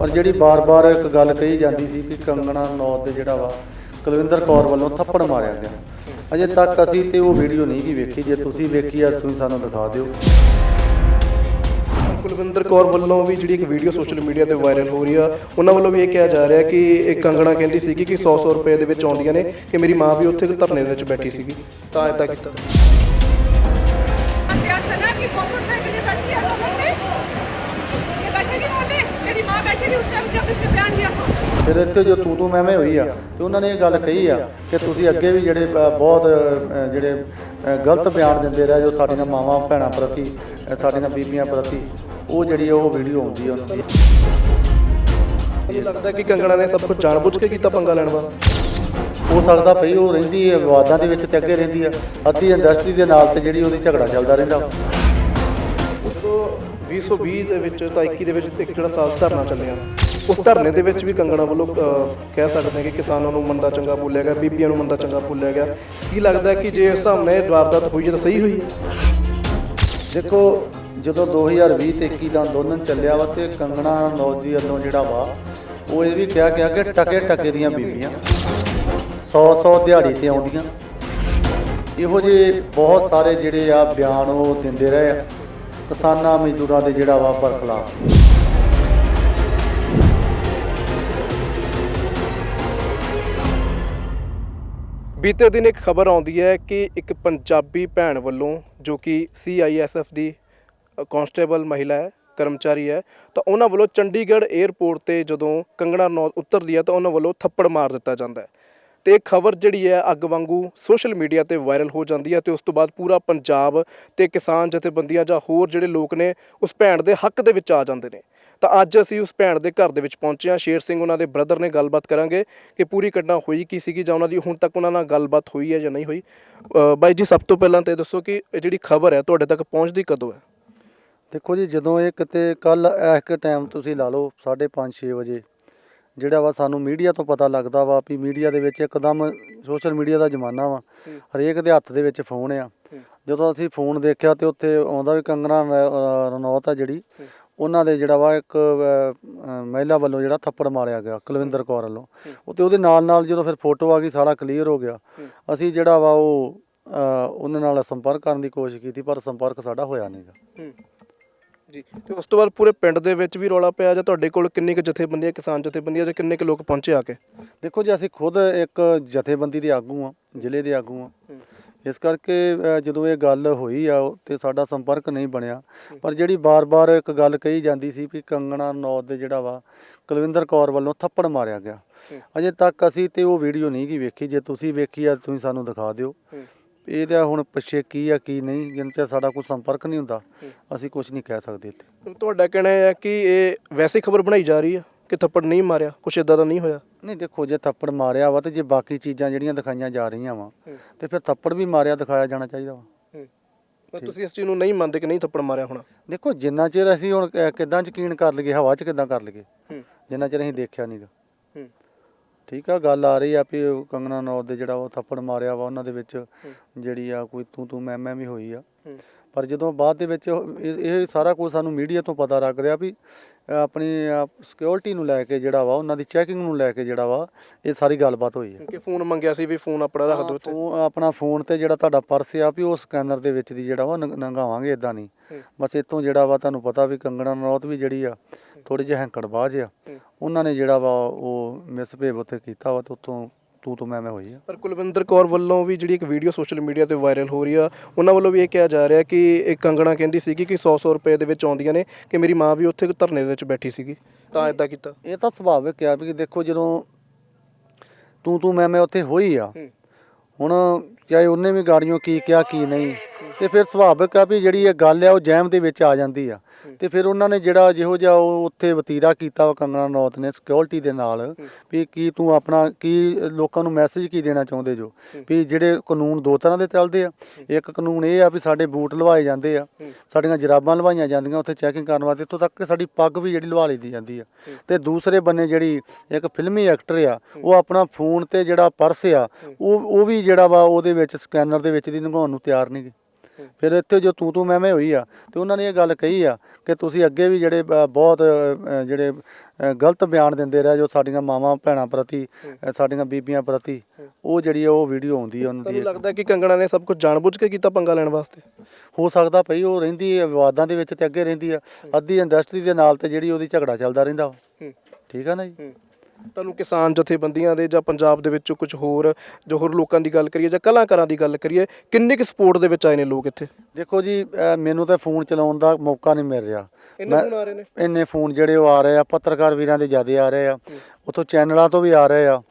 ਪਰ ਜਿਹੜੀ ਬਾਰ-ਬਾਰ ਇੱਕ ਗੱਲ ਕਹੀ ਜਾਂਦੀ ਸੀ ਕਿ ਕੰਗਣਾ ਨੌ ਤੇ ਜਿਹੜਾ ਵਾ ਕੁਲਵਿੰਦਰ ਕੌਰ ਵੱਲੋਂ ਥੱਪੜ ਮਾਰਿਆ ਗਿਆ। ਅਜੇ ਤੱਕ ਅਸੀਂ ਤੇ ਉਹ ਵੀਡੀਓ ਨਹੀਂ ਕੀ ਵੇਖੀ ਜੇ ਤੁਸੀਂ ਵੇਖੀ ਆ ਤੁਸੀਂ ਸਾਨੂੰ ਦਿਖਾ ਦਿਓ। ਕੁਲਵਿੰਦਰ ਕੌਰ ਵੱਲੋਂ ਵੀ ਜਿਹੜੀ ਇੱਕ ਵੀਡੀਓ ਸੋਸ਼ਲ ਮੀਡੀਆ ਤੇ ਵਾਇਰਲ ਹੋ ਰਹੀ ਆ ਉਹਨਾਂ ਵੱਲੋਂ ਵੀ ਇਹ ਕਿਹਾ ਜਾ ਰਿਹਾ ਕਿ ਇੱਕ ਕੰਗਣਾ ਕਹਿੰਦੀ ਸੀ ਕਿ 100 100 ਰੁਪਏ ਦੇ ਵਿੱਚ ਆਉਂਦੀਆਂ ਨੇ ਕਿ ਮੇਰੀ ਮਾਂ ਵੀ ਉੱਥੇ ਧਰਨੇ ਦੇ ਵਿੱਚ ਬੈਠੀ ਸੀਗੀ। ਤਾਂ ਇਹ ਤਾਂ ਕੀਤਾ। ਅੰਤਿਆ ਸਨਾ ਕਿ 100 ਰੁਪਏ ਦੇ ਲਈ थी उस टाइम जब इसने बयान दिया था ਫਿਰ ਇੱਥੇ ਜੋ ਤੂੰ ਤੂੰ ਮੈਂ ਮੈਂ ਹੋਈ ਆ ਤੇ ਉਹਨਾਂ ਨੇ ਇਹ ਗੱਲ ਕਹੀ ਆ ਕਿ ਤੁਸੀਂ ਅੱਗੇ ਵੀ ਜਿਹੜੇ ਅ, ਬਹੁਤ ਅ, ਜਿਹੜੇ ਅ, ਗਲਤ ਬਿਆਨ ਦਿੰਦੇ ਰਹੇ ਜੋ ਸਾਡੀਆਂ ਮਾਵਾਂ ਭੈਣਾਂ ਪ੍ਰਤੀ ਅ, ਸਾਡੀਆਂ ਬੀਬੀਆਂ ਪ੍ਰਤੀ ਉਹ ਜਿਹੜੀ ਆ ਉਹ ਵੀਡੀਓ ਆਉਂਦੀ ਆ ਉਹਨਾਂ ਦੀ ਮੈਨੂੰ ਲੱਗਦਾ ਕਿ ਕੰਗਣਾ ਨੇ ਸਭ ਕੁਝ ਜਾਣਬੁੱਝ ਕੇ ਕੀਤਾ ਪੰਗਾ ਲੈਣ ਵਾਸਤੇ ਹੋ ਸਕਦਾ ਭਈ ਉਹ ਰਹਿੰਦੀ ਹੈ ਵਿਵਾਦਾਂ ਦੇ ਵਿੱਚ ਤੇ ਅੱਗੇ ਰਹਿੰਦੀ ਆ ਅੱਧੀ ਇੰਡਸਟਰੀ ਦੇ ਨਾਲ ਤੇ ਜਿਹੜੀ ਉਹਦੀ ਝਗੜਾ ਚੱਲਦਾ ਰਹਿੰਦਾ ਜਦੋਂ 2020 ਦੇ ਵਿੱਚ ਤਾਂ 21 ਦੇ ਵਿੱਚ ਇੱਕ ਜਿਹੜਾ ਸਾਲ ਧਰਨਾ ਚੱਲਿਆ। ਉਸ ਧਰਨੇ ਦੇ ਵਿੱਚ ਵੀ ਕੰਗਣਾ ਵੱਲੋਂ ਅਹ, ਕਹਿ ਸਕਦੇ ਹਾਂ ਕਿ ਕਿਸਾਨਾਂ ਨੂੰ ਮੰਦਾ ਚੰਗਾ ਬੋਲਿਆ ਗਿਆ ਬੀਬੀਆਂ ਨੂੰ ਮੰਦਾ ਚੰਗਾ ਬੋਲਿਆ ਗਿਆ। ਕੀ ਲੱਗਦਾ ਕਿ ਜੇ ਇਸ ਹਿਸਾਬ ਨਾਲ ਇਹ ਵਾਰਦਾਤ ਹੋਈ ਹੈ ਤਾਂ ਸਹੀ ਹੋਈ? ਹੈ ਦੇਖੋ ਜਦੋਂ 2020 ਤੇ 21 ਦਾ ਅੰਦੋਲਨ ਚੱਲਿਆ ਵਾ ਤੇ ਕੰਗਣਾ ਰਣੌਤ ਜੀ ਵੱਲੋਂ ਜਿਹੜਾ ਵਾ ਉਹ ਇਹ ਵੀ ਕਿਹਾ ਗਿਆ ਕਿ ਟਕੇ ਟਕੇ ਦੀਆਂ ਬੀਬੀਆਂ 100 100 ਦਿਹਾੜੀ ਤੇ ਆਉਂਦੀਆਂ। ਇਹੋ ਜਿਹੇ ਬਹੁਤ ਸਾਰੇ ਜਿਹੜੇ ਆ ਬਿਆਨ ਉਹ ਦਿੰਦੇ ਰਹੇ ਆ। ਕਿਸਾਨਾਂ ਮਜ਼ਦੂਰਾਂ ਦੇ ਜਿਹੜਾ ਵਾ ਬਰਖਲਾਫ ਬੀਤੇ ਦਿਨ ਇੱਕ ਖਬਰ ਆਉਂਦੀ ਹੈ ਕਿ ਇੱਕ ਪੰਜਾਬੀ ਭੈਣ ਵੱਲੋਂ ਜੋ ਕਿ ਸੀਆਈਐਸਐਫ ਦੀ ਅ, ਕਾਂਸਟੇਬਲ ਮਹਿਲਾ ਹੈ ਕਰਮਚਾਰੀ ਹੈ ਤਾਂ ਉਹਨਾਂ ਵੱਲੋਂ ਚੰਡੀਗੜ੍ਹ 에ਅਰਪੋਰਟ ਤੇ ਜਦੋਂ ਕੰਗਣਾ ਨੌ ਉਤਰਦੀ ਹੈ ਤਾਂ ਉਹਨਾਂ ਵੱਲੋਂ ਥੱਪੜ ਮਾਰ ਦਿੱਤਾ ਜਾਂਦਾ ਹੈ। ਤੇ ਇਹ ਖਬਰ ਜਿਹੜੀ ਹੈ ਅੱਗ ਵਾਂਗੂ ਸੋਸ਼ਲ ਮੀਡੀਆ ਤੇ ਵਾਇਰਲ ਹੋ ਜਾਂਦੀ ਹੈ ਤੇ ਉਸ ਤੋਂ ਬਾਅਦ ਪੂਰਾ ਪੰਜਾਬ ਤੇ ਕਿਸਾਨ ਜਥੇਬੰਦੀਆਂ ਜਾਂ ਹੋਰ ਜਿਹੜੇ ਲੋਕ ਨੇ ਉਸ ਭੈਣ ਦੇ ਹੱਕ ਦੇ ਵਿੱਚ ਆ ਜਾਂਦੇ ਨੇ। ਤਾਂ ਅੱਜ ਅਸੀਂ ਉਸ ਭੈਣ ਦੇ ਘਰ ਦੇ ਵਿੱਚ ਪਹੁੰਚੇ ਹਾਂ। ਸ਼ੇਰ ਸਿੰਘ ਉਹਨਾਂ ਦੇ ਬ੍ਰਦਰ ਨੇ ਗੱਲਬਾਤ ਕਰਾਂਗੇ ਕਿ ਪੂਰੀ ਘਟਨਾ ਹੋਈ ਕੀ ਸੀਗੀ ਜਾਂ ਉਹਨਾਂ ਦੀ ਹੁਣ ਤੱਕ ਉਹਨਾਂ ਨਾਲ ਗੱਲਬਾਤ ਹੋਈ ਹੈ ਜਾਂ ਨਹੀਂ ਹੋਈ। ਅ, ਬਾਈ ਜੀ ਸਭ ਤੋਂ ਪਹਿਲਾਂ ਤੇ ਦੱਸੋ ਕਿ ਇਹ ਜਿਹੜੀ ਖਬਰ ਹੈ ਤੁਹਾਡੇ ਤੱਕ ਪਹੁੰਚਦੀ ਕਦੋਂ ਹੈ? ਦੇਖੋ ਜੀ ਜਦੋਂ ਇਹ ਕਿਤੇ ਕੱਲ ਇੱਕ ਟਾਈਮ ਤੁਸੀਂ ਲਾ ਲਓ 5:30 6 ਵਜੇ ਜਿਹੜਾ ਵਾ ਸਾਨੂੰ ਮੀਡੀਆ ਤੋਂ ਪਤਾ ਲੱਗਦਾ ਵਾ ਵੀ ਮੀਡੀਆ ਦੇ ਵਿੱਚ ਇੱਕਦਮ ਸੋਸ਼ਲ ਮੀਡੀਆ ਦਾ ਜ਼ਮਾਨਾ ਵਾ। ਹਰੇਕ ਦੇ ਹੱਥ ਦੇ ਵਿੱਚ ਫੋਨ ਆ। ਜਦੋਂ ਅਸੀਂ ਫੋਨ ਦੇਖਿਆ ਤੇ ਉੱਥੇ ਆਉਂਦਾ ਵੀ ਕੰਗਣਾ ਰਣੌਤ ਆ ਜਿਹੜੀ ਉਹਨਾਂ ਦੇ ਜਿਹੜਾ ਵਾ ਇੱਕ ਮਹਿਲਾ ਵੱਲੋਂ ਜਿਹੜਾ ਥੱਪੜ ਮਾਰਿਆ ਗਿਆ ਕੁਲਵਿੰਦਰ ਕੌਰ ਵੱਲੋਂ। ਉਹ ਤੇ ਉਹਦੇ ਨਾਲ ਨਾਲ ਜਦੋਂ ਫਿਰ ਫੋਟੋ ਆ ਗਈ ਸਾਰਾ ਕਲੀਅਰ ਹੋ ਗਿਆ। ਅਸੀਂ ਜਿਹੜਾ ਵਾ ਉਹ ਉਹਨਾਂ ਨਾਲ ਸੰਪਰਕ ਕਰਨ ਦੀ ਕੋਸ਼ਿਸ਼ ਕੀਤੀ ਪਰ ਸੰਪਰਕ ਸਾਡਾ ਹੋਇਆ ਨਹੀਂਗਾ ਜੀ ਤੇ ਉਸ ਤੋਂ ਬਾਅਦ ਪੂਰੇ ਪਿੰਡ ਦੇ ਵਿੱਚ ਵੀ ਰੌਲਾ ਪਿਆ ਜਾਂ ਤੁਹਾਡੇ ਕੋਲ ਕਿੰਨੀ ਕੁ ਜਥੇਬੰਦੀਆਂ ਕਿਸਾਨ ਜਥੇਬੰਦੀਆਂ ਜਾਂ ਕਿੰਨੇ ਕੁ ਲੋਕ ਪਹੁੰਚੇ ਆ ਕੇ? ਦੇਖੋ ਜੀ ਅਸੀਂ ਖੁਦ ਇੱਕ ਜਥੇਬੰਦੀ ਦੇ ਆਗੂ ਆ ਜ਼ਿਲ੍ਹੇ ਦੇ ਆਗੂ ਆ ਇਸ ਕਰਕੇ ਜਦੋਂ ਇਹ ਗੱਲ ਹੋਈ ਆ ਤੇ ਸਾਡਾ ਸੰਪਰਕ ਨਹੀਂ ਬਣਿਆ। ਪਰ ਜਿਹੜੀ ਬਾਰ-ਬਾਰ ਇੱਕ ਗੱਲ ਕਹੀ ਜਾਂਦੀ ਸੀ ਕਿ ਕੰਗਣਾ ਨੌਤ ਦੇ ਜਿਹੜਾ ਵਾ ਕੁਲਵਿੰਦਰ ਕੌਰ ਵੱਲੋਂ ਥੱਪੜ ਮਾਰਿਆ ਗਿਆ। ਅਜੇ ਤੱਕ ਅਸੀਂ ਤੇ ਉਹ ਵੀਡੀਓ ਨਹੀਂ ਗੀ ਵੇਖੀ। ਜੇ ਤੁਸੀਂ ਵੇਖੀ ਆ ਤੁਸੀਂ ਸਾਨੂੰ ਦਿਖਾ ਦਿਓ। ਇਹਦਾ ਹੁਣ ਪਿੱਛੇ ਕੀ ਆ ਕੀ ਨਹੀਂ ਜਿੰਨ ਚਿਰ ਸਾਡਾ ਕੋਈ ਸੰਪਰਕ ਨਹੀਂ ਹੁੰਦਾ। ਅਸੀਂ ਕੁਝ ਨਹੀਂ ਕਹਿ ਸਕਦੇ ਇੱਥੇ। ਤੁਹਾਡਾ ਕਹਿਣਾ ਹੈ ਕਿ ਇਹ ਵੈਸੇ ਖਬਰ ਬਣਾਈ ਜਾ ਰਹੀ ਹੈ ਕਿ ਥੱਪੜ ਨਹੀਂ ਮਾਰਿਆ? ਕੁਛ ਇਦਾਂ ਦਾ ਨਹੀਂ ਹੋਇਆ? ਨਹੀਂ ਦੇਖੋ ਜੇ ਥੱਪੜ ਮਾਰਿਆ ਵਾ ਤੇ ਜੇ ਬਾਕੀ ਚੀਜ਼ਾਂ ਜਿਹੜੀਆਂ ਦਿਖਾਈਆਂ ਜਾ ਰਹੀਆਂ ਵਾ ਤੇ ਫਿਰ ਥੱਪੜ ਵੀ ਮਾਰਿਆ ਦਿਖਾਇਆ ਜਾਣਾ ਚਾਹੀਦਾ ਵਾ। ਪਰ ਤੁਸੀਂ ਇਸ ਚੀਜ਼ ਨੂੰ ਨਹੀਂ ਮੰਨਦੇ ਕਿ ਨਹੀਂ ਥੱਪੜ ਮਾਰਿਆ ਹੋਣਾ? ਦੇਖੋ ਜਿੰਨਾ ਚਿਰ ਅਸੀਂ ਹੁਣ ਕਿੱਦਾਂ ਯਕੀਨ ਕਰ ਲਈਏ ਹਵਾ 'ਚ ਕਿੱਦਾਂ ਕਰ ਲਈਏ ਜਿੰਨਾ ਚਿਰ ਅਸੀਂ ਦੇਖਿਆ ਨਹੀਂਗਾ ਠੀਕ ਆ ਗੱਲ ਆ ਰਹੀ ਆ ਵੀ ਉਹ ਕੰਗਨਾ ਨੌਰ ਦੇ ਜਿਹੜਾ ਉਹ ਥੱਪੜ ਮਾਰਿਆ ਵਾ ਉਹਨਾਂ ਦੇ ਵਿੱਚ ਜਿਹੜੀ ਆ ਕੋਈ ਤੂੰ ਤੂੰ ਮੈਂ ਮੈਂ ਵੀ ਹੋਈ ਆ। ਹੂੰ। ਪਰ ਜਦੋਂ ਬਾਅਦ ਦੇ ਵਿੱਚ ਇਹ ਇਹ ਸਾਰਾ ਕੁਝ ਸਾਨੂੰ ਮੀਡੀਆ ਤੋਂ ਪਤਾ ਲੱਗ ਰਿਹਾ ਵੀ ਆਪਣੀ ਸਿਕਿਉਰਿਟੀ ਨੂੰ ਲੈ ਕੇ ਜਿਹੜਾ ਵਾ ਉਹਨਾਂ ਦੀ ਚੈਕਿੰਗ ਨੂੰ ਲੈ ਕੇ ਜਿਹੜਾ ਵਾ ਇਹ ਸਾਰੀ ਗੱਲਬਾਤ ਹੋਈ ਹੈ। ਕਿ ਫੋਨ ਮੰਗਿਆ ਸੀ ਵੀ ਫੋਨ ਆਪਣਾ ਰੱਖ ਦਿਓ ਇੱਥੇ ਉਹ ਆਪਣਾ ਫੋਨ ਤੇ ਜਿਹੜਾ ਤੁਹਾਡਾ ਪਰਸ ਆ ਵੀ ਉਹ ਸਕੈਨਰ ਦੇ ਵਿੱਚ ਦੀ ਜਿਹੜਾ ਵਾ ਨੰਗ- ਨੰਗਾਵਾਂਗੇ ਇਦਾਂ ਨਹੀਂ। ਬਸ ਇਤੋਂ ਜਿਹੜਾ ਵਾ ਤੁਹਾਨੂੰ ਪਤਾ ਵੀ ਕੰਗਣਾ ਨਰੌਤ ਵੀ ਜਿਹੜੀ ਆ ਥੋੜੀ ਜਿਹੀ ਹੈਂਕੜਬਾਜ਼ ਆ। ਉਹਨਾਂ ਨੇ ਜਿਹੜਾ ਵਾ ਉਹ ਮਿਸਬਿਹੇਵ ਉੱਥੇ ਕੀਤਾ ਵਾ ਤੇ ਉੱਥੋਂ ਤੂੰ ਤੂੰ ਮੈਂ ਮੈਂ ਹੋਈ ਆ। ਪਰ ਕੁਲਵਿੰਦਰ ਕੌਰ ਵੱਲੋਂ ਵੀ ਜਿਹੜੀ ਇੱਕ ਵੀਡੀਓ ਸੋਸ਼ਲ ਮੀਡੀਆ ਤੇ ਵਾਇਰਲ ਹੋ ਰਹੀ ਆ ਉਹਨਾਂ ਵੱਲੋਂ ਵੀ ਇਹ ਕਿਹਾ ਜਾ ਰਿਹਾ ਕਿ ਇਹ ਕੰਗਣਾ ਕਹਿੰਦੀ ਸੀਗੀ ਕਿ 100-100 ਰੁਪਏ ਦੇ ਵਿੱਚ ਆਉਂਦੀਆਂ ਨੇ ਕਿ ਮੇਰੀ ਮਾਂ ਵੀ ਉੱਥੇ ਧਰਨੇ ਦੇ ਵਿੱਚ ਬੈਠੀ ਸੀਗੀ। ਤਾਂ ਇਦਾਂ ਕੀਤਾ। ਇਹ ਤਾਂ ਸੁਭਾਵਿਕ ਆ ਵੀ ਦੇਖੋ ਜਦੋਂ ਤੂੰ ਤੂੰ ਮੈਂ ਮੈਂ ਉੱਥੇ ਹੋਈ ਆ। ਹੁਣ ਚਾਹੇ ਉਹਨੇ ਵੀ ਗਾੜੀਆਂ ਕੀ ਕਿਹਾ ਕੀ ਨਹੀਂ ਤੇ ਫਿਰ ਸੁਭਾਵਿਕ ਆ ਵੀ ਜਿਹੜੀ ਇਹ ਗੱਲ ਆ ਉਹ ਜੈਮ ਦੇ ਵਿੱਚ ਆ ਜਾਂਦੀ ਆ। ਤੇ ਫਿਰ ਉਹਨਾਂ ਨੇ ਜਿਹੜਾ ਜਿਹੋ ਜਿਹਾ ਉਹ ਉੱਥੇ ਵਤੀਰਾ ਕੀਤਾ ਵਾ ਕੰਗਣਾ ਨੌਤ ਨੇ ਸਿਕਿਉਰਿਟੀ ਦੇ ਨਾਲ ਵੀ ਕੀ ਤੂੰ ਆਪਣਾ ਕੀ ਲੋਕਾਂ ਨੂੰ ਮੈਸੇਜ ਕੀ ਦੇਣਾ ਚਾਹੁੰਦੇ ਜੋ? ਵੀ ਜਿਹੜੇ ਕਾਨੂੰਨ ਦੋ ਤਰ੍ਹਾਂ ਦੇ ਚੱਲਦੇ ਆ। ਇੱਕ ਕਾਨੂੰਨ ਇਹ ਆ ਵੀ ਸਾਡੇ ਬੂਟ ਲਵਾਏ ਜਾਂਦੇ ਆ ਸਾਡੀਆਂ ਜਰਾਬਾਂ ਲਵਾਈਆਂ ਜਾਂਦੀਆਂ ਉੱਥੇ ਚੈਕਿੰਗ ਕਰਨ ਵਾਸਤੇ ਇੱਥੋਂ ਤੱਕ ਕਿ ਸਾਡੀ ਪੱਗ ਵੀ ਜਿਹੜੀ ਲਵਾ ਲਈਦੀ ਜਾਂਦੀ ਆ। ਤੇ ਦੂਸਰੇ ਬੰਨੇ ਜਿਹੜੀ ਇੱਕ ਫਿਲਮੀ ਐਕਟਰ ਆ ਉਹ ਆਪਣਾ ਫੋਨ ਤੇ ਜਿਹੜਾ ਪਰਸ ਆ ਉਹ ਉਹ ਵੀ ਜਿਹੜਾ ਵਾ ਉਹਦੇ ਵਿੱਚ ਸਕੈਨਰ ਦੇ ਵਿੱਚ ਦੀ ਲੰਘਾਉਣ ਨੂੰ ਤਿਆਰ ਨਹੀਂ ਫਿਰ ਇੱਥੇ ਜੋ ਤੂੰ ਤੂੰ ਮੈਂ ਮੈਂ ਹੋਈ ਆ ਤੇ ਉਹਨਾਂ ਨੇ ਇਹ ਗੱਲ ਕਹੀ ਆ ਕਿ ਤੁਸੀਂ ਅੱਗੇ ਵੀ ਜਿਹੜੇ ਬਹੁਤ ਅ, ਜਿਹੜੇ ਅ, ਗਲਤ ਬਿਆਨ ਦਿੰਦੇ ਰਹੇ ਜੋ ਸਾਡੀਆਂ ਮਾਵਾਂ ਭੈਣਾਂ ਪ੍ਰਤੀ ਅ, ਸਾਡੀਆਂ ਬੀਬੀਆਂ ਪ੍ਰਤੀ ਉਹ ਜਿਹੜੀ ਆ ਉਹ ਵੀਡੀਓ ਆਉਂਦੀ ਆ ਉਹਨਾਂ ਤੁਹਾਨੂੰ ਦੀ ਲੱਗਦਾ ਕਿ ਕੰਗਣਾ ਨੇ ਸਭ ਕੁਝ ਜਾਣਬੁੱਝ ਕੇ ਕੀਤਾ ਪੰਗਾ ਲੈਣ ਵਾਸਤੇ? ਹੋ ਸਕਦਾ ਭਈ ਉਹ ਰਹਿੰਦੀ ਹੈ ਵਿਵਾਦਾਂ ਦੇ ਵਿੱਚ ਤੇ ਅੱਗੇ ਰਹਿੰਦੀ ਆ। ਅੱਧੀ ਇੰਡਸਟਰੀ ਦੇ ਨਾਲ ਤੇ ਜਿਹੜੀ ਉਹਦੀ ਝਗੜਾ ਚੱਲਦਾ ਰਹਿੰਦਾ ਵਾ। ਠੀਕ ਆ ਨਾ ਜੀ? ਤੁਹਾਨੂੰ ਕਿਸਾਨ ਜਥੇਬੰਦੀਆਂ ਦੇ ਜਾਂ ਪੰਜਾਬ ਦੇ ਵਿੱਚੋਂ ਕੁਝ ਹੋਰ ਜੋ ਹੋਰ ਲੋਕਾਂ ਦੀ ਗੱਲ ਕਰੀਏ ਜਾਂ ਕਲਾਕਾਰਾਂ ਦੀ ਗੱਲ ਕਰੀਏ ਕਿੰਨੇ ਕੁ ਸਪੋਰਟ ਦੇ ਵਿੱਚ ਆਏ ਨੇ ਲੋਕ ਇੱਥੇ? ਦੇਖੋ ਜੀ ਮੈਨੂੰ ਤਾਂ ਫੋਨ ਚਲਾਉਣ ਦਾ ਮੌਕਾ ਨਹੀਂ ਮਿਲ ਰਿਹਾ। ਇੰਨੇ ਮੈਂ- ਫੋਨ ਆ ਰਹੇ ਨੇ? ਇੰਨੇ ਫੋਨ ਜਿਹੜੇ ਉਹ ਆ ਰਹੇ ਆ ਪੱਤਰਕਾਰ ਵੀਰਾਂ ਦੇ ਜ਼ਿਆਦੇ ਆ ਰਹੇ ਆ। ਉਥੋਂ ਚੈਨਲਾਂ ਤੋਂ ਵੀ ਆ ਰਹੇ ਆ।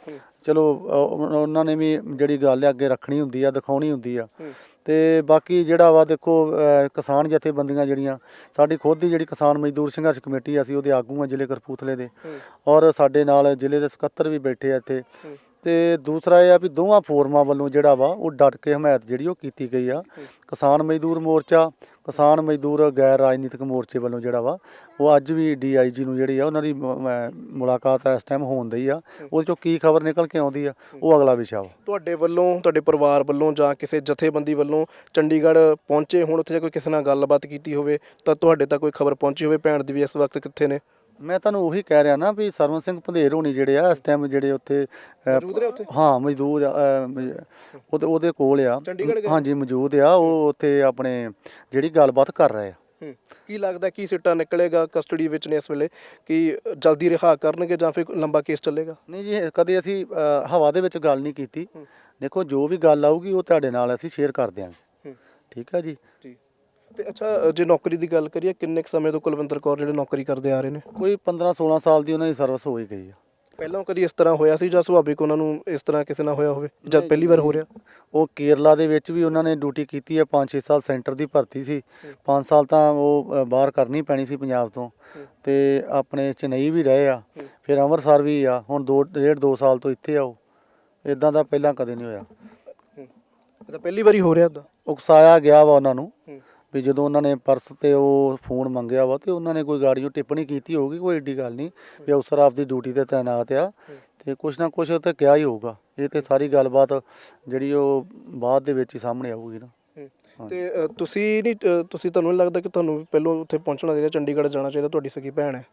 ਚਲੋ ਉਹ- ਉਹਨਾਂ ਨੇ ਵੀ ਜਿਹੜੀ ਗੱਲ ਆ ਅੱਗੇ ਰੱਖਣੀ ਹੁੰਦੀ ਆ ਦਿਖਾਉਣੀ ਹੁੰਦੀ ਆ। ਹੂੰ। ਤੇ ਬਾਕੀ ਜਿਹੜਾ ਵਾ ਦੇਖੋ ਕਿਸਾਨ ਜਥੇਬੰਦੀਆਂ ਜਿਹੜੀਆਂ ਸਾਡੀ ਖੁਦ ਦੀ ਜਿਹੜੀ ਕਿਸਾਨ ਮਜ਼ਦੂਰ ਸੰਘਰਸ਼ ਕਮੇਟੀ ਆ ਅਸੀਂ ਉਹਦੇ ਆਗੂ ਆ ਜ਼ਿਲ੍ਹੇ ਕਰਪੂਥਲੇ ਦੇ। ਔਰ ਸਾਡੇ ਨਾਲ ਜ਼ਿਲ੍ਹੇ ਦੇ ਸਕੱਤਰ ਵੀ ਬੈਠੇ ਆ ਇੱਥੇ। ਤੇ ਦੂਸਰਾ ਇਹ ਆ ਵੀ ਦੋਵਾਂ ਫੋਰਮਾਂ ਵੱਲੋਂ ਜਿਹੜਾ ਵਾ ਉਹ ਡਟ ਕੇ ਹਮਾਇਤ ਜਿਹੜੀ ਉਹ ਕੀਤੀ ਗਈ ਆ। ਕਿਸਾਨ ਮਜ਼ਦੂਰ ਮੋਰਚਾ ਕਿਸਾਨ ਮਜ਼ਦੂਰ ਗੈਰ ਰਾਜਨੀਤਿਕ ਮੋਰਚੇ ਵੱਲੋਂ ਜਿਹੜਾ ਵਾ ਉਹ ਅੱਜ ਵੀ ਡੀਆਈਜੀ ਨੂੰ ਜਿਹੜੀ ਆ ਉਹਨਾਂ ਦੀ ਮੁਲਾਕਾਤ ਇਸ ਟਾਈਮ ਹੋਣ ਦਈ ਆ। ਉਹਦੇ ਚੋਂ ਕੀ ਖਬਰ ਨਿਕਲ ਕੇ ਆਉਂਦੀ ਆ ਉਹ ਅਗਲਾ ਵਿਸ਼ਾ ਵਾ। ਤੁਹਾਡੇ ਵੱਲੋਂ ਤੁਹਾਡੇ ਪਰਿਵਾਰ ਵੱਲੋਂ ਜਾਂ ਕਿਸੇ ਜਥੇਬੰਦੀ ਵੱਲੋਂ ਚੰਡੀਗੜ੍ਹ ਪਹੁੰਚੇ ਹੁਣ ਉੱਥੇ ਜੇ ਕੋਈ ਕਿਸੇ ਨਾਲ ਗੱਲਬਾਤ ਕੀਤੀ ਹੋਵੇ ਤਾਂ ਤੁਹਾਡੇ ਤੱਕ ਕੋਈ ਖਬਰ ਪਹੁੰਚੀ ਹੋਵੇ ਭੈਣ ਦੀ ਵੀ ਇਸ ਵਕਤ ਕਿੱਥੇ ਨੇ? ਮੈਂ ਤੁਹਾਨੂੰ ਉਹੀ ਕਹਿ ਰਿਹਾ ਨਾ ਵੀ ਸਰਵਨ ਸਿੰਘ ਭੰਦੇਰ ਹੋਣੀ ਜਿਹੜੇ ਆ ਇਸ ਟਾਈਮ ਜਿਹੜੇ ਉੱਥੇ ਮੌਜੂਦ ਹਾਂ ਮਜ਼ਦੂਰ ਆ, ਉਹਦੇ ਉਹਦੇ ਕੋਲ ਆ ਚੰਡੀਗੜ੍ਹ ਗਏ? ਹਾਂਜੀ ਮੌਜੂਦ ਆ ਉਹ ਉੱਥੇ ਆਪਣੇ ਜਿਹੜੀ ਗੱਲਬਾਤ ਕਰ ਰਹੇ ਆ ਹੂੰ। ਕੀ ਲੱਗਦਾ ਕੀ ਸਿੱਟਾ ਨਿਕਲੇਗਾ ਕਸਟਡੀ ਵਿੱਚ ਨੇ ਇਸ ਵੇਲੇ ਕਿ ਜਲਦੀ ਰਿਹਾ ਕਰਨਗੇ ਜਾਂ ਫਿਰ ਕੋਈ ਲੰਬਾ ਕੇਸ ਚੱਲੇਗਾ ਨਹੀਂ ਜੀ ਇਹ ਕਦੇ ਅਸੀਂ ਹਵਾ ਦੇ ਵਿੱਚ ਗੱਲ ਨਹੀਂ ਕੀਤੀ ਹੂੰ। ਦੇਖੋ ਜੋ ਵੀ ਗੱਲ ਆਊਗੀ ਉਹ ਤੁਹਾਡੇ ਨਾਲ ਅਸੀਂ ਸ਼ੇਅਰ ਕਰ ਦਿਆਂਗੇ ਹੂੰ। ਠੀਕ ਆ ਜੀ ਜੀ ਤੇ ਅੱਛਾ ਜੇ ਨੌਕਰੀ ਦੀ ਗੱਲ ਕਰੀਏ ਕਿੰਨੇ ਕੁ ਸਮੇਂ ਤੋਂ ਕੁਲਵਿੰਦਰ ਕੌਰ ਜਿਹੜੇ ਨੌਕਰੀ ਕਰਦੇ ਆ ਰਹੇ ਨੇ? ਕੋਈ 15 16 ਸਾਲ ਦੀ ਉਹਨਾਂ ਦੀ ਸਰਵਿਸ ਹੋ ਹੀ ਗਈ ਆ। ਪਹਿਲਾਂ ਕਦੀ ਇਸ ਤਰ੍ਹਾਂ ਹੋਇਆ ਸੀ ਜਾਂ ਸੁਭਾਵਿਕ ਉਹਨਾਂ ਨੂੰ ਇਸ ਤਰ੍ਹਾਂ ਕਿਸੇ ਨਾਲ ਹੋਇਆ ਹੋਵੇ ਜਦ ਪਹਿਲੀ ਵਾਰ ਹੋ ਰਿਹਾ? ਉਹ ਕੇਰਲਾ ਦੇ ਵਿੱਚ ਵੀ ਉਹਨਾਂ ਨੇ ਡਿਊਟੀ ਕੀਤੀ ਹੈ 5-6 ਸਾਲ ਸੈਂਟਰ ਦੀ ਭਰਤੀ ਸੀ। 5 ਸਾਲ ਤਾਂ ਉਹ ਅ, ਬਾਹਰ ਕਰਨੀ ਪੈਣੀ ਸੀ ਪੰਜਾਬ ਤੋਂ। ਤੇ ਆਪਣੇ ਚੇਨਈ ਵੀ ਰਹੇ ਆ। ਫਿਰ ਅੰਮ੍ਰਿਤਸਰ ਵੀ ਆ ਹੁਣ 2 ਡੇਢ 2 ਸਾਲ ਤੋਂ ਇੱਥੇ ਆਓ ਇਦਾਂ ਦਾ ਪਹਿਲਾਂ ਕਦੇ ਨਹੀਂ ਹੋਇਆ। ਇਹ ਤਾਂ ਪਹਿਲੀ ਵਾਰੀ ਹੋ ਰਿਹਾ ਇਦਾਂ ਉਕਸਾਇਆ ਗਿਆ ਵਾ ਉਹਨਾਂ ਨੂੰ। ਵੀ ਜਦੋਂ ਉਹਨਾਂ ਨੇ ਪਰਸ ਤੇ ਉਹ ਫੋਨ ਮੰਗਿਆ ਵਾ ਤੇ ਉਹਨਾਂ ਨੇ ਕੋਈ ਗਾੜੀਓ ਟਿੱਪਣੀ ਕੀਤੀ ਹੋਊਗੀ ਕੋਈ ਏਡੀ ਗੱਲ ਨਹੀਂ ਵੀ ਅਫਸਰ ਆਪਦੀ ਡਿਊਟੀ ਤੇ ਤਾਇਨਾਤ ਆ ਤੇ ਕੁਛ ਨਾ ਕੁਛ ਤੇ ਕਿਹਾ ਹੀ ਹੋਊਗਾ। ਇਹ ਤੇ ਸਾਰੀ ਗੱਲਬਾਤ ਜਿਹੜੀ ਉਹ ਬਾਅਦ ਦੇ ਵਿੱਚ ਹੀ ਸਾਹਮਣੇ ਆਊਗੀ ਨਾ। ਤੇ ਅ, ਤੁਸੀਂ ਨਹੀਂ ਅ, ਤੁਸੀਂ ਤੁਹਾਨੂੰ ਨਹੀਂ ਲੱਗਦਾ ਕਿ ਤੁਹਾਨੂੰ ਪਹਿਲਾਂ ਉੱਥੇ ਪਹੁੰਚਣਾ ਚਾਹੀਦਾ ਚੰਡੀਗੜ੍ਹ ਜਾਣਾ ਚਾਹੀਦਾ ਤੁਹਾਡੀ ਸਗੀ ਭੈਣ ਹੈ?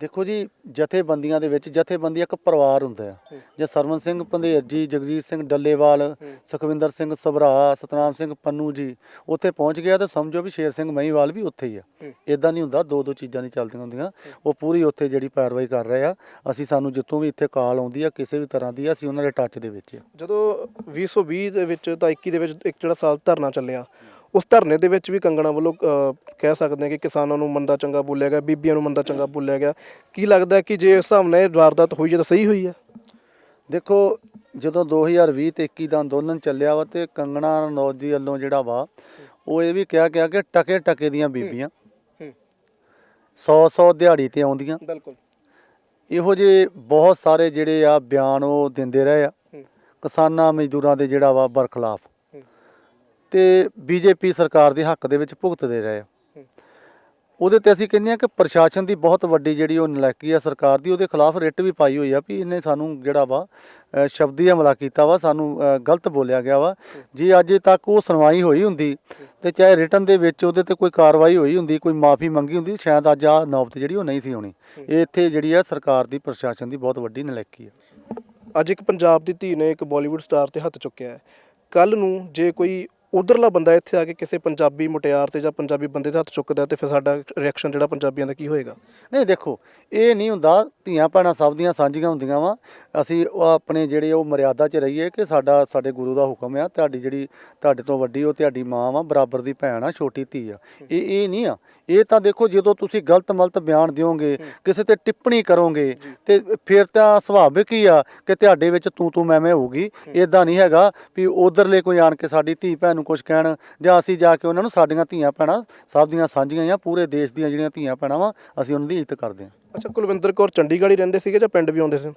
ਦੇਖੋ ਜੀ ਜਥੇਬੰਦੀਆਂ ਦੇ ਵਿੱਚ ਜਥੇਬੰਦੀ ਇੱਕ ਪਰਿਵਾਰ ਹੁੰਦਾ ਹੂੰ। ਜੇ ਸਰਵਨ ਸਿੰਘ ਪੰਧੇਰ ਜੀ ਜਗਜੀਤ ਸਿੰਘ ਡੱਲੇਵਾਲ ਸੁਖਵਿੰਦਰ ਸਿੰਘ ਸਭਰਾ ਸਤਨਾਮ ਸਿੰਘ ਪੰਨੂ ਜੀ ਉੱਥੇ ਪਹੁੰਚ ਗਿਆ ਤਾਂ ਸਮਝੋ ਵੀ ਸ਼ੇਰ ਸਿੰਘ ਮਹੀਵਾਲ ਵੀ ਉੱਥੇ ਹੀ ਆ। ਇਦਾਂ ਨਹੀਂ ਹੁੰਦਾ ਦੋ ਦੋ ਚੀਜ਼ਾਂ ਨਹੀਂ ਚੱਲਦੀਆਂ ਹੁੰਦੀਆਂ। ਉਹ ਪੂਰੀ ਉੱਥੇ ਜਿਹੜੀ ਪੈਰਵਾਈ ਕਰ ਰਹੇ ਆ ਅਸੀਂ ਸਾਨੂੰ ਜਿੱਥੋਂ ਵੀ ਇੱਥੇ ਕਾਲ ਆਉਂਦੀ ਆ ਕਿਸੇ ਵੀ ਤਰ੍ਹਾਂ ਦੀ ਅਸੀਂ ਉਹਨਾਂ ਦੇ ਟੱਚ ਦੇ ਵਿੱਚ ਜਦੋਂ 2020 ਦੇ ਵਿੱਚ ਤਾਂ 21 ਦੇ ਵਿੱਚ ਇੱਕ ਜਿਹੜਾ ਸਾਲ ਧਰਨਾ ਚੱਲਿਆ ਉਸ ਧਰਨੇ ਦੇ ਵਿੱਚ ਵੀ ਕੰਗਣਾ ਵੱਲੋਂ ਅ, ਕਹਿ ਸਕਦੇ ਹਾਂ ਕਿ ਕਿਸਾਨਾਂ ਨੂੰ ਮੰਦਾ ਚੰਗਾ ਬੋਲਿਆ ਗਿਆ ਬੀਬੀਆਂ ਨੂੰ ਮੰਦਾ ਚੰਗਾ ਬੋਲਿਆ ਗਿਆ। ਕੀ ਲੱਗਦਾ ਕਿ ਜੇ ਇਸ ਹਿਸਾਬ ਨਾਲ ਇਹ ਵਾਰਦਾਤ ਹੋਈ ਹੈ ਤਾਂ ਸਹੀ ਹੋਈ ਹੈ ਦੇਖੋ ਜਦੋਂ 2020 ਤੇ 21 ਦਾ ਅੰਦੋਲਨ ਚੱਲਿਆ ਵਾ ਤੇ ਕੰਗਣਾ ਰਣੌਤ ਜੀ ਵੱਲੋਂ ਜਿਹੜਾ ਵਾ ਉਹ ਇਹ ਵੀ ਕਿਹਾ ਗਿਆ ਕਿ ਟਕੇ ਟਕੇ ਦੀਆਂ ਬੀਬੀਆਂ। ਹੂੰ 100 100 ਦਿਹਾੜੀ ਤੇ ਆਉਂਦੀਆਂ। ਬਿਲਕੁਲ। ਇਹੋ ਜਿਹੇ ਬਹੁਤ ਸਾਰੇ ਜਿਹੜੇ ਆ ਬਿਆਨ ਉਹ ਦਿੰਦੇ ਰਹੇ ਆ। ਹੂੰ। ਕਿਸਾਨਾਂ ਮਜ਼ਦੂਰਾਂ ਦੇ ਜਿਹੜਾ ਵਾ ਬਰਖਲਾਫ। ਤੇ ਬੀਜੇਪੀ ਸਰਕਾਰ ਦੇ ਹੱਕ ਦੇ ਵਿੱਚ ਭੁਗਤਦੇ ਰਹੇ ਆ। ਉਹਦੇ ਤੇ ਅਸੀਂ ਕਹਿੰਦੇ ਆ ਕਿ ਪ੍ਰਸ਼ਾਸਨ ਦੀ ਬਹੁਤ ਵੱਡੀ ਜਿਹੜੀ ਉਹ ਨਲਾਇਕੀ ਆ ਸਰਕਾਰ ਦੀ, ਉਹਦੇ ਖਿਲਾਫ ਰਿਟ ਵੀ ਪਾਈ ਹੋਈ ਆ ਵੀ ਇਹਨੇ ਸਾਨੂੰ ਜਿਹੜਾ ਵਾ ਸ਼ਬਦੀ ਹਮਲਾ ਕੀਤਾ ਵਾ, ਸਾਨੂੰ ਗਲਤ ਬੋਲਿਆ ਗਿਆ ਵਾ। ਜੇ ਅੱਜ ਤੱਕ ਉਹ ਸੁਣਵਾਈ ਹੋਈ ਹੁੰਦੀ ਤੇ ਚਾਹੇ ਰਿਟਨ ਦੇ ਵਿੱਚ ਉਹਦੇ ਤੇ ਕੋਈ ਕਾਰਵਾਈ ਹੋਈ ਹੁੰਦੀ, ਕੋਈ ਮਾਫੀ ਮੰਗੀ ਹੁੰਦੀ, ਸ਼ਾਇਦ ਅੱਜ ਆ ਨੌਬਤ ਜਿਹੜੀ ਉਹ ਨਹੀਂ ਸੀ ਹੋਣੀ। ਇਹ ਇੱਥੇ ਜਿਹੜੀ ਆ ਸਰਕਾਰ ਦੀ, ਪ੍ਰਸ਼ਾਸਨ ਦੀ ਬਹੁਤ ਵੱਡੀ ਨਲਾਇਕੀ ਆ। ਅੱਜ ਇੱਕ ਪੰਜਾਬ ਦੀ ਧੀ ਨੇ ਇੱਕ ਬਾਲੀਵੁੱਡ ਸਟਾਰ ਤੇ ਹੱਥ ਚੁੱਕਿਆ ਹੈ। ਕੱਲ ਨੂੰ ਜੇ ਕੋਈ ਉਧਰਲਾ ਬੰਦਾ ਇੱਥੇ ਆ ਕੇ ਕਿਸੇ ਪੰਜਾਬੀ ਮੁਟਿਆਰ ਤੇ ਜਾਂ ਪੰਜਾਬੀ ਬੰਦੇ ਦੇ ਹੱਥ ਚੁੱਕਦਾ ਤੇ ਫਿਰ ਸਾਡਾ ਰਿਐਕਸ਼ਨ ਜਿਹੜਾ ਪੰਜਾਬੀਆਂ ਦਾ ਕੀ ਹੋਏਗਾ? ਨਹੀਂ ਦੇਖੋ ਇਹ ਨਹੀਂ ਹੁੰਦਾ ਧੀਆਂ ਭੈਣਾਂ ਸਭ ਦੀਆਂ ਸਾਂਝੀਆਂ ਹੁੰਦੀਆਂ ਵਾ। ਅਸੀਂ ਉਹ ਆਪਣੇ ਜਿਹੜੇ ਉਹ ਮਰਿਆਦਾ 'ਚ ਰਹੀਏ ਕਿ ਸਾਡਾ ਸਾਡੇ ਗੁਰੂ ਦਾ ਹੁਕਮ ਆ ਤੁਹਾਡੀ ਜਿਹੜੀ ਤੁਹਾਡੇ ਤੋਂ ਵੱਡੀ ਉਹ ਤੁਹਾਡੀ ਮਾਂ ਵਾ ਬਰਾਬਰ ਦੀ ਭੈਣ ਆ ਛੋਟੀ ਧੀ ਆ। ਇਹ ਇਹ ਨਹੀਂ ਆ। ਇਹ ਤਾਂ ਦੇਖੋ ਜਦੋਂ ਤੁਸੀਂ ਗਲਤ ਮਲਤ ਬਿਆਨ ਦਿਓਗੇ ਕਿਸੇ ਤੇ ਟਿੱਪਣੀ ਕਰੋਗੇ ਤੇ ਫਿਰ ਤਾਂ ਸੁਭਾਵਿਕ ਹੀ ਆ ਕਿ ਤੁਹਾਡੇ ਵਿੱਚ ਤੂੰ ਤੂੰ ਮੈਂ ਮੈਂ ਹੋਊਗੀ ਇਦਾਂ ਨਹੀਂ ਹੈਗਾ ਵੀ ਉਧਰਲੇ ਕੋਈ ਆਣ ਕੇ ਸਾਡੀ ਧੀ ਭੈਣ ਨੂੰ ਕੁਝ ਕਹਿਣ ਜਾਂ ਅਸੀਂ ਜਾ ਕੇ ਉਹਨਾਂ ਨੂੰ ਸਾਡੀਆਂ ਧੀਆਂ ਭੈਣਾਂ ਸਭ ਦੀਆਂ ਸਾਂਝੀਆਂ ਆ ਪੂਰੇ ਦੇਸ਼ ਦੀਆਂ ਜਿਹੜੀਆਂ ਧੀਆਂ ਭੈਣਾਂ ਵਾ ਅਸੀਂ ਉਹਨਾਂ ਦੀ ਇੱਜ਼ਤ ਕਰਦੇ ਹਾਂ। ਅੱਛਾ ਕੁਲਵਿੰਦਰ ਕੌਰ ਚੰਡੀਗੜ੍ਹ ਹੀ ਰਹਿੰਦੇ ਸੀਗੇ ਜਾਂ ਪਿੰਡ ਵੀ ਆਉਂਦੇ ਸੀ?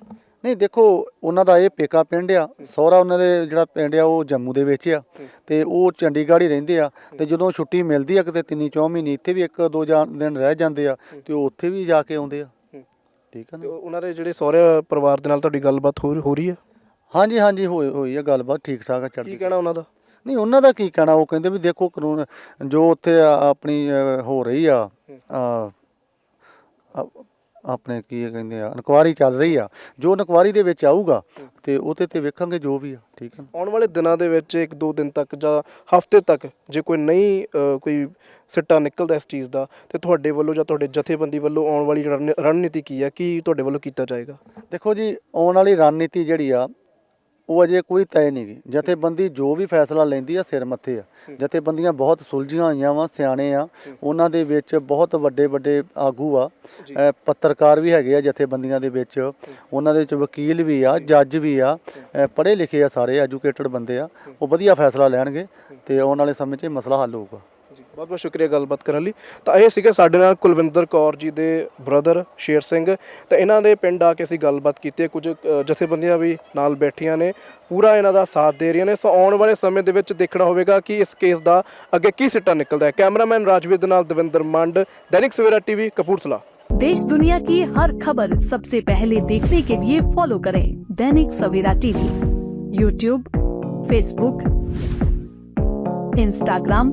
ਨਹੀਂ ਦੇਖੋ ਉਹਨਾਂ ਦਾ ਇਹ ਪੇਕਾ ਪਿੰਡ ਆ। ਸਹੁਰਾ ਉਹਨਾਂ ਦੇ ਜਿਹੜਾ ਪਿੰਡ ਆ ਉਹ ਜੰਮੂ ਦੇ ਵਿੱਚ ਆ। ਤੇ ਉਹ ਚੰਡੀਗੜ੍ਹ ਹੀ ਰਹਿੰਦੇ ਆ। ਤੇ ਜਦੋਂ ਛੁੱਟੀ ਮਿਲਦੀ ਆ ਕਿਤੇ ਤਿੰਨੀ ਚੌ ਮਹੀਨੇ ਇੱਥੇ ਵੀ ਇੱਕ ਦੋ ਦਿਨ ਰਹਿ ਜਾਂਦੇ ਆ ਤੇ ਉਹ ਉੱਥੇ ਵੀ ਜਾ ਕੇ ਆਉਂਦੇ ਆ। ਠੀਕ। ਆ ਨਾ? ਉਹ- ਉਹਨਾਂ ਦੇ ਜਿਹੜੇ ਸਹੁਰੇ ਪਰਿਵਾਰ ਦੇ ਨਾਲ ਤੁਹਾਡੀ ਗੱਲਬਾਤ ਹੋ ਹੋ ਰਹੀ ਹੈ ਹਾਂਜੀ ਹਾਂਜੀ ਹੋਈ ਹੋਈ ਆ ਗੱਲਬਾਤ ਠੀਕ ਠਾਕ ਆ ਚੜ੍ਹਦੀ ਕੀ ਕਹਿਣਾ ਉਹਨਾਂ ਦਾ? ਨਹੀਂ ਉਹਨਾਂ ਦਾ ਕੀ ਕਹਿਣਾ? ਉਹ ਕਹਿੰਦੇ ਵੀ ਦੇਖੋ ਕਾਨੂੰਨ ਜੋ ਉੱਥੇ ਆ- ਆਪਣੀ ਹੋ ਰਹੀ ਆ ਆ- ਆਪਣੇ ਕੀ ਕਹਿੰਦੇ ਆ ਇਨਕੁਆਰੀ ਚੱਲ ਰਹੀ ਆ ਜੋ ਇਨਕੁਆਰੀ ਦੇ ਵਿੱਚ ਆਊਗਾ ਤੇ ਉਹਦੇ ਤੇ ਵੇਖਾਂਗੇ ਜੋ ਵੀ ਆ ਠੀਕ ਹੈ ਆਉਣ ਵਾਲੇ ਦਿਨਾਂ ਦੇ ਵਿੱਚ ਇੱਕ ਦੋ ਦਿਨ ਤੱਕ ਜਾਂ ਹਫ਼ਤੇ ਤੱਕ ਜੇ ਕੋਈ ਨਹੀਂ ਅ, ਕੋਈ ਸਿੱਟਾ ਨਿਕਲਦਾ ਇਸ ਚੀਜ਼ ਦਾ ਤੇ ਤੁਹਾਡੇ ਵੱਲੋਂ ਜਾਂ ਤੁਹਾਡੇ ਜਥੇਬੰਦੀ ਵੱਲੋਂ ਆਉਣ ਵਾਲੀ ਰਣ- ਰਣਨੀਤੀ ਕੀ ਹੈ ਕੀ ਤੁਹਾਡੇ ਵੱਲੋਂ ਕੀਤਾ ਜਾਏਗਾ? ਦੇਖੋ ਜੀ ਆਉਣ ਵਾਲੀ ਰਣਨੀਤੀ ਜਿਹੜੀ ਆ ਉਹ ਅਜੇ ਕੋਈ ਤੈਅ ਨਹੀਂ ਗਈ ਜਥੇਬੰਦੀ ਜੋ ਵੀ ਫੈਸਲਾ ਲੈਂਦੀ ਆ ਸਿਰ ਮੱਥੇ ਆ। ਜਥੇਬੰਦੀਆਂ ਬਹੁਤ ਸੁਲਝੀਆਂ ਹੋਈਆਂ ਵਾ ਸਿਆਣੇ ਆ। ਉਹਨਾਂ ਦੇ ਵਿੱਚ ਬਹੁਤ ਵੱਡੇ ਵੱਡੇ ਆਗੂ ਆ। ਪੱਤਰਕਾਰ ਵੀ ਹੈਗੇ ਆ ਜਥੇਬੰਦੀਆਂ ਦੇ ਵਿੱਚ। ਉਹਨਾਂ ਦੇ ਵਿੱਚ ਵਕੀਲ ਵੀ ਆ ਜੱਜ ਵੀ ਆ। ਪੜ੍ਹੇ ਲਿਖੇ ਆ ਸਾਰੇ ਐਜੂਕੇਟਡ ਬੰਦੇ ਆ। ਉਹ ਵਧੀਆ ਫੈਸਲਾ ਲੈਣਗੇ ਤੇ ਆਉਣ ਵਾਲੇ ਸਮੇਂ 'ਚ ਇਹ ਮਸਲਾ ਹੱਲ ਹੋਊਗਾ। ਬਹੁਤ ਬਹੁਤ ਸ਼ੁਕਰੀਆ ਗੱਲਬਾਤ ਕਰਨ ਲਈ ਤਾਂ ਇਹ ਸੀਗੇ ਸਾਡੇ ਨਾਲ ਕੁਲਵਿੰਦਰ ਕੌਰ ਜੀ ਦੇ ਬ੍ਰਦਰ ਸ਼ੇਰ ਸਿੰਘ ਤਾਂ ਇਹਨਾਂ ਦੇ ਪਿੰਡ ਆ ਕੇ ਅਸੀਂ ਗੱਲਬਾਤ ਕੀਤੀ ਹੈ ਕੁਝ ਅ, ਜਥੇਬੰਦੀਆਂ ਵੀ ਨਾਲ ਬੈਠੀਆਂ ਨੇ ਪੂਰਾ ਇਹਨਾਂ ਦਾ ਸਾਥ ਦੇ ਰਹੀਆਂ ਨੇ ਸੋ ਆਉਣ ਵਾਲੇ ਸਮੇਂ ਦੇ ਵਿੱਚ ਦੇਖਣਾ ਹੋਵੇਗਾ ਕਿ ਇਸ ਕੇਸ ਦਾ ਅੱਗੇ ਕੀ ਸਿੱਟਾ ਨਿਕਲਦਾ ਹੈ ਕੈਮਰਾਮੈਨ ਰਾਜਵੀਰ ਦੇ ਨਾਲ ਦਵਿੰਦਰ ਮੰਡ ਦੈਨਿਕ ਸਵੇਰਾ ਟੀਵੀ ਕਪੂਰਥਲਾ देश दुनिया की हर खबर सबसे पहले देखने के लिए फॉलो करें Dainik Savera TV YouTube Facebook Instagram